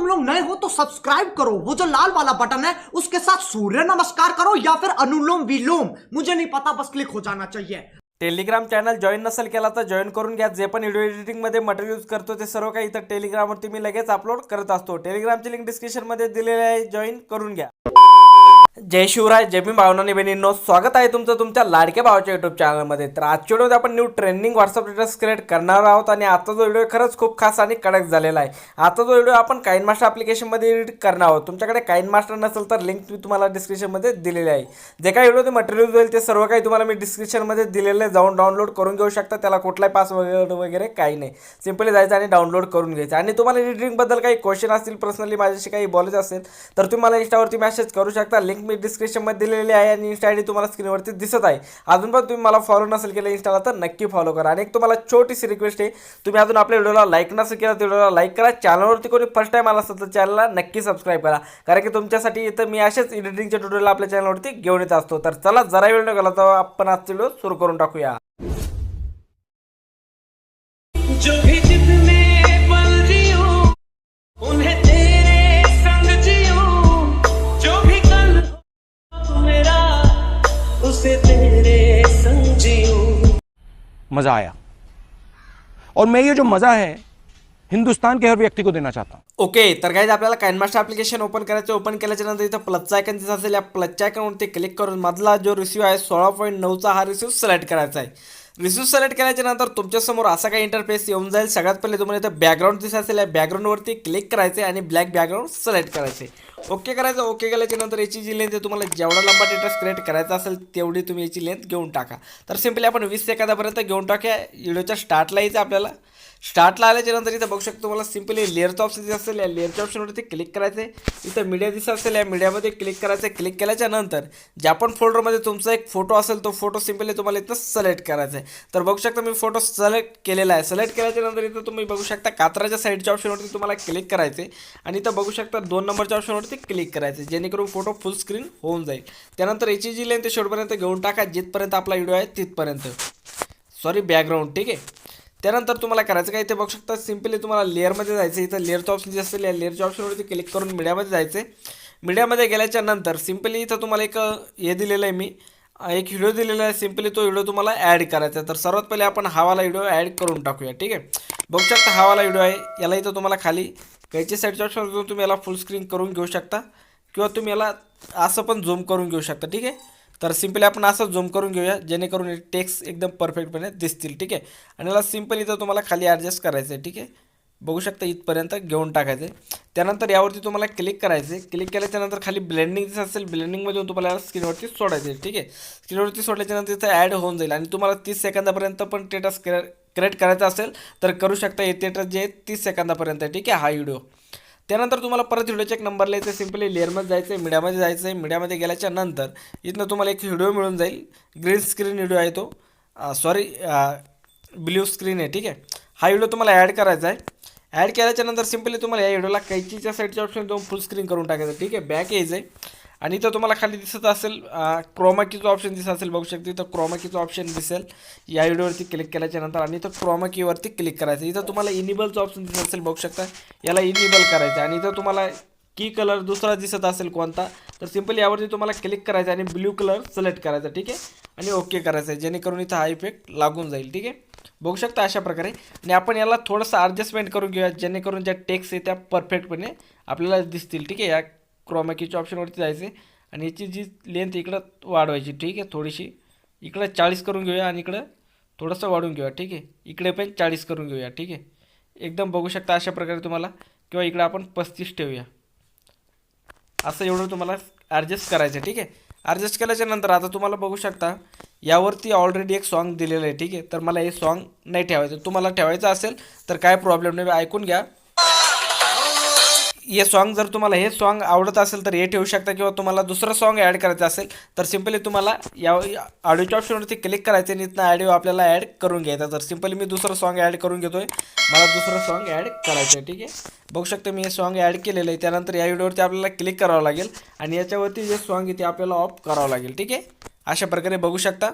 तुम लोग नए हो तो सब्सक्राइब करो। वो जो लाल वाला बटन है उसके साथ सूर्य नमस्कार करो या फिर अनुलोम विलोम। मुझे नहीं पता बस क्लिक हो जाना चाहिए। टेलिग्राम चॅनल जॉईन नसेल केला तर जॉईन करून घ्या. जे पण व्हिडिओ एडिटिंगमध्ये मटेरियल यूज करतो ते सर्व काही इथं टेलिग्रामवरती मी लगेच अपलोड करत असतो. टेलिग्रामची लिंक डिस्क्रिप्शनमध्ये दिलेली आहे. जॉईन करून घ्या. जय शिवराय जय भीम भावनानी बहिणींनो स्वागत आहे तुमचं तुमच्या लाडक्या भावाच्या युट्यूब चॅनलमध्ये तर आजच्या व्हिडिओमध्ये आपण new trending WhatsApp status create करणार आहोत आणि आजचा जो व्हिडिओ खरंच खूप खास आणि कडक झालेला आहे. आता जो व्हिडिओ आपण काइन मास्टर ॲप्लिकेशनमध्ये एडिट करणार आहोत. तुमच्याकडे काइन मास्टर नसेल तर लिंक मी तुम्हाला डिस्क्रिप्शनमध्ये दिलेली आहे. जे काही व्हिडिओ मटेरियल होईल ते सर्व काही तुम्हाला मी डिस्क्रिप्शनमध्ये दिलेलं आहे. जाऊन डाउनलोड करून घेऊ शकता. त्याला कुठलाही पास वगैरे वगैरे काही नाही. सिम्पली जायचं आणि डाउनलोड करून घ्यायचं. आणि तुम्हाला एडिटिंगबद्दल काही क्वेश्चन असतील पर्सनली माझ्याशी काही बोलायचं असेल तर तुम्ही मला इंस्टावरती मेसेज करू शकता. लिंक मी डिस्क्रिप्शनमध्ये दिलेली आहे आणि इंस्टा आय डी तुम्हाला स्क्रीनवरती दिसत आहे. अजून पण तुम्ही मला फॉलो नसेल केलं इंस्टाला तर नक्की फॉलो करा. आणि एक तुम्हाला छोटीशी रिक्वेस्ट आहे. तुम्ही अजून आपल्या व्हिडिओला लाईक नसेल केला तर व्हिडिओला लाईक करा. चॅनलवरती कोणी फर्स्ट टाईम आला असेल तर चॅनलला नक्की सबस्क्राईब करा. कारण की तुमच्यासाठी इथं मी असेच एडिटिंगचे ट्युटोरियल आपल्या चॅनलवरती घेऊन येत असतो. तर चला जरा वेळ न गेला तर आपण आजचा व्हिडिओ सुरू करून टाकूया. मज़ा आया। और मैं ये जो मज़ा है हिंदुस्तान के हर व्यक्ति को देना चाहता ओके तर काय आपल्याला कॅनमास्टर ॲप्लिकेशन ओपन करायचं ओपन केल्याच्यानंतर इथं प्लसचा आयकन दिसत असेल. या प्लसच्या आयकनवरती क्लिक करून मधला जो रिसिव्ह आहे सोळा पॉईंट नऊचा हा रिसिव्ह सिलेक्ट करायचा आहे. रिसिव्ह सिलेक्ट केल्याच्यानंतर तुमच्यासमोर असा काही इंटरफेस येऊन जाईल. सगळ्यात पहिले तुम्हाला इथं बॅकग्राऊंड दिसत असेल. या बॅकग्राऊंडवरती क्लिक करायचे आणि ब्लॅक बॅकग्राऊंड सिलेक्ट करायचे. ओके करायचं ओके केल्याच्यानंतर याची जी लेंथ आहे तुम्हाला जेवढा लंबा डेटा क्रिएट करायचा असेल तेवढी तुम्ही याची लेंथ घेऊन टाका. तर सिम्पली आपण वीस सेकंदापर्यंत घेऊन टाकूया. व्हिडिओच्या स्टार्टला यायचं आपल्याला. स्टार्टला आल्याच्यानंतर इथं बघू शकतो तुम्हाला सिम्पली लेअरचं ऑप्शन जे असेल. या लेअरच्या ऑप्शनवरती क्लिक करायचं आहे इथं मीडिया दिसत असेल या मीडियामध्ये क्लिक करायचं आहे क्लिक केल्याच्यानंतर ज्या पण फोल्डरमध्ये तुमचा एक फोटो असेल तो फोटो सिम्पली तुम्हाला इथं सिलेक्ट करायचा आहे तर बघू शकता मी फोटो सिलेक्ट केलेला आहे. सिलेक्ट केल्याच्यानंतर इथं तुम्ही बघू शकता कात्राच्या साईडच्या ऑप्शनवरती तुम्हाला क्लिक करायचे आणि इथं बघू शकता दोन नंबरच्या ऑप्शनवरती क्लिक करायचं जेणेकरून फोटो फुल स्क्रीन होऊन जाईल. त्यानंतर याची जी लेंथ शेवटपर्यंत घेऊन टाका जिथपर्यंत आपला व्हिडिओ आहे तिथपर्यंत. सॉरी बॅकग्राऊंड ठीक आहे? त्यानंतर तुम्हाला करायचं काय इथे बघू शकता. सिम्पली तुम्हाला लेअरमध्ये जायचं इथं लेअरचं ऑप्शन जे असेल या लेअरच्या ऑप्शनवरती क्लिक करून मीडियामध्ये जायचं मीडियामध्ये गेल्याच्यानंतर सिम्पली इथं तुम्हाला एक हे दिलेलं आहे मी. एक व्हिडिओ दिलेला आहे. सिम्पली तो व्हिडिओ तुम्हाला ॲड करायचा आहे. तर सर्वात पहिले आपण हावाला व्हिडिओ ॲड करून टाकूया ठीक आहे? बघू शकता हावाला व्हिडिओ आहे. याला इथं तुम्हाला खाली कैची साईडच्या ऑप्शनवरून तुम्ही याला फुल स्क्रीन करून घेऊ शकता. किंवा तुम्ही याला असं पण झूम करून घेऊ शकता ठीक आहे? तर सिम्पली आपण असं झूम करून घेऊया जेणेकरून टेक्स्ट एकदम परफेक्टपणे दिसतील ठीक आहे? आणि याला सिम्पली इथं तुम्हाला खाली ॲडजस्ट करायचं आहे ठीक आहे? बघू शकता इथपर्यंत घेऊन टाकायचं आहे त्यानंतर यावरती तुम्हाला क्लिक करायचं आहे क्लिक केल्याच्यानंतर खाली ब्लेंडिंग दिसत असेल ब्लेंडिंगमध्ये तुम्हाला याला स्क्रीनवरती सोडायचं आहे ठीक आहे? स्क्रीनवरती सोडल्याच्यानंतर तिथं इथं ॲड होऊन जाईल. आणि तुम्हाला तीस सेकंदापर्यंत पण टेटस क्रिएट करायचा असेल तर करू शकता हे टेटस जे आहे तीस सेकंदापर्यंत आहे ठीक आहे हा व्हिडिओ त्यानंतर तुम्हाला परत व्हिडिओचे एक नंबर लिहायचं सिम्पली लेअरमध्ये जायचं आहे मीडियामध्ये जायचं आहे मीडियामध्ये गेल्याच्यानंतर इथनं तुम्हाला एक व्हिडिओ मिळून जाईल. ग्रीन स्क्रीन व्हिडिओ आहे तो. सॉरी ब्ल्यू स्क्रीन आहे ठीक आहे. हा व्हिडिओ तुम्हाला ॲड करायचा आहे. ॲड केल्याच्यानंतर सिम्पली तुम्हाला या व्हिडिओला कैचीच्या साईडच्या ऑप्शन देऊन फुल स्क्रीन करून टाकायचं ठीक आहे. बॅक यायचं आहे आणि इथं तुम्हाला खाली दिसत असेल क्रोमाकीचं ऑप्शन दिसत असेल बघू शकते इथं क्रोमाकीचं ऑप्शन दिसेल. या व्हिडिओवरती क्लिक केल्याच्यानंतर आणि इथं क्रोमाकीवरती क्लिक करायचं. इथं तुम्हाला इनिबलचं ऑप्शन दिसत असेल बघू शकता. याला इनिबल करायचं. आणि इथं तुम्हाला की कलर दुसरा दिसत असेल कोणता तर सिम्पली यावरती तुम्हाला क्लिक करायचं आणि ब्ल्यू कलर सिलेक्ट करायचा ठीक आहे? आणि ओके करायचं आहे जेणेकरून इथं हा इफेक्ट लागून जाईल ठीक आहे? बघू शकता अशा प्रकारे. आणि आपण याला थोडंसं ॲडजस्टमेंट करून घेऊया जेणेकरून ज्या टेक्स आहे त्या परफेक्टपणे आपल्याला दिसतील ठीक आहे? या क्रोमॅकीच्या ऑप्शनवरती जायचे. आणि याची जी लेंथ इकडं वाढवायची ठीक आहे थोडीशी. इकडं चाळीस करून घेऊया आणि इकडं थोडंसं वाढून घेऊया ठीक आहे. इकडे पण चाळीस करून घेऊया ठीक आहे. एकदम बघू शकता अशा प्रकारे तुम्हाला. किंवा इकडं आपण पस्तीस ठेवूया. असं एवढं तुम्हाला ॲडजस्ट करायचं ठीक आहे. ॲडजस्ट केल्याच्यानंतर आता तुम्हाला बघू शकता यावरती ऑलरेडी एक सॉन्ग दिलेलं आहे ठीक आहे. तर मला हे सॉन्ग नाही ठेवायचं. तुम्हाला ठेवायचं असेल तर काय प्रॉब्लेम नाही. ऐकून घ्या. हे सॉन्ग जर तुम्हाला हे सॉन्ग आवडत असेल तर हे ठेवू शकता किंवा तुम्हाला दुसरं सॉन्ग ॲड करायचं असेल तर सिम्पली तुम्हाला या ऑडिओच्या ऑप्शनवरती क्लिक करायचं आणि इथनं ऑडिओ आपल्याला ॲड करून घ्यायचा. तर सिम्पली मी दुसरं सॉन्ग ॲड करून घेतो आहे मला दुसरं सॉन्ग ॲड करायचं आहे ठीक आहे? बघू शकतो मी हे सॉन्ग ॲड केलेलं आहे. त्यानंतर या व्हिडिओवरती आपल्याला क्लिक करावं लागेल आणि याच्यावरती जे सॉन्ग आहे ते आपल्याला ऑफ करावं लागेल ठीक आहे? अशा प्रकारे बघू शकता.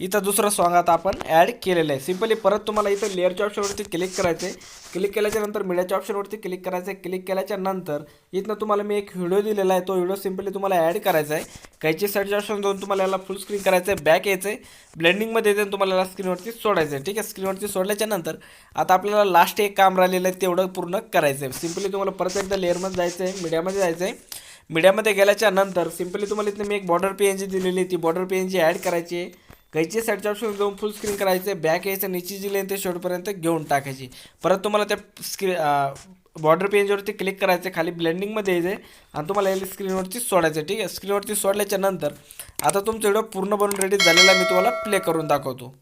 इथं दुसरं सॉन्ग आता आपण ॲड केलेलं आहे. सिम्पली परत तुम्हाला इथं लेअरच्या ऑप्शनवरती क्लिक करायचं आहे क्लिक केल्याच्यानंतर मीडियाच्या ऑप्शनवरती क्लिक करायचं आहे क्लिक केल्याच्यानंतर इथनं तुम्हाला मी एक व्हिडिओ दिलेला आहे. तो व्हिडिओ सिम्पली तुम्हाला ॲड करायचा आहे. काहीची साईडच्या ऑप्शन जाऊन तुम्हाला याला फुल स्क्रीन करायचं आहे बॅक यायचं आहे ब्लेंडिंगमध्ये येते तुम्हाला याला स्क्रीनवरती सोडायचं आहे ठीक आहे? स्क्रीनवरती सोडल्याच्या नंतर आता आपल्याला लास्ट एक काम राहिलेलं आहे. तेवढं पूर्ण करायचं आहे सिम्पली तुम्हाला परत एकदा लेअरमध्ये जायचं आहे मीडियामध्ये जायचं आहे मीडियामध्ये गेल्याच्यानंतर सिम्पली तुम्हाला इथं मी एक बॉर्डर पी एन जी दिलेली आहे. ती border P N G add करायची आहे. कैची साईडच्या ऑप्शन जाऊन फुल स्क्रीन करायचे बॅक यायचं नीची जी लेन ते शेवटपर्यंत घेऊन टाकायची. परत तुम्हाला त्या स्क्री बॉर्डर पेजवरती क्लिक करायचं खाली ब्लेंडिंगमध्ये यायचं आणि तुम्हाला एल स्क्रीनवरती सोडायचं ठीक आहे? स्क्रीनवरती सोडल्याच्या नंतर आता तुमचा व्हिडिओ पूर्ण बनून रेडी झालेला मी तुम्हाला प्ले करून दाखवतो.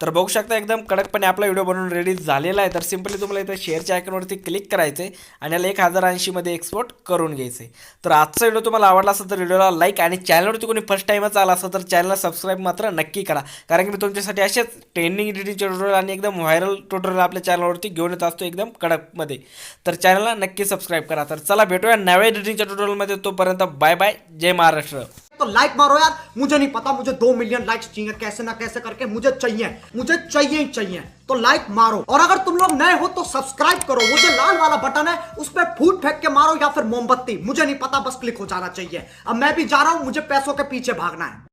तर बघू शकता एकदम कडकपणे आपला व्हिडिओ बनवून रेडी झालेला आहे. तर सिम्पली तुम्हाला इथं शेअरच्या आयकॉनवरती क्लिक करायचं आहे आणि याला एक हजार ऐंशीमध्ये एक्सपोर्ट करून घ्यायचं आहे तर आजचा व्हिडिओ तुम्हाला आवडला असेल तर व्हिडिओला लाईक आणि चॅनलवरती कोणी फर्स्ट टाईमच आला असेल तर चॅनलला सबस्क्राईब मात्र नक्की करा. कारण की मी तुमच्यासाठी असेच ट्रेंडिंग एडिटिंगचे ट्युटोरियल आणि एकदम व्हायरल ट्युटोरियल आपल्या चॅनलवरती घेऊन येत असतो एकदम कडकमध्ये. तर चॅनलला नक्की सबस्क्राईब करा. तर चला भेटूया नव्या एडिटिंगच्या ट्युटोरियलमध्ये तोपर्यंत बाय बाय जय महाराष्ट्र. तो लाइक मारो यार। मुझे नहीं पता, मुझे दो मिलियन लाइक्स चाहिए, कैसे ना कैसे करके मुझे चाहिए मुझे चाहिए ही चाहिए। तो लाइक मारो। और अगर तुम लोग नए हो तो सब्सक्राइब करो। वो जो लाल वाला बटन है, उस पर फूट फेंक के मारो या फिर मोमबत्ती। मुझे नहीं पता, बस क्लिक हो जाना चाहिए। अब मैं भी जा रहा हूँ, मुझे पैसों के पीछे भागना है।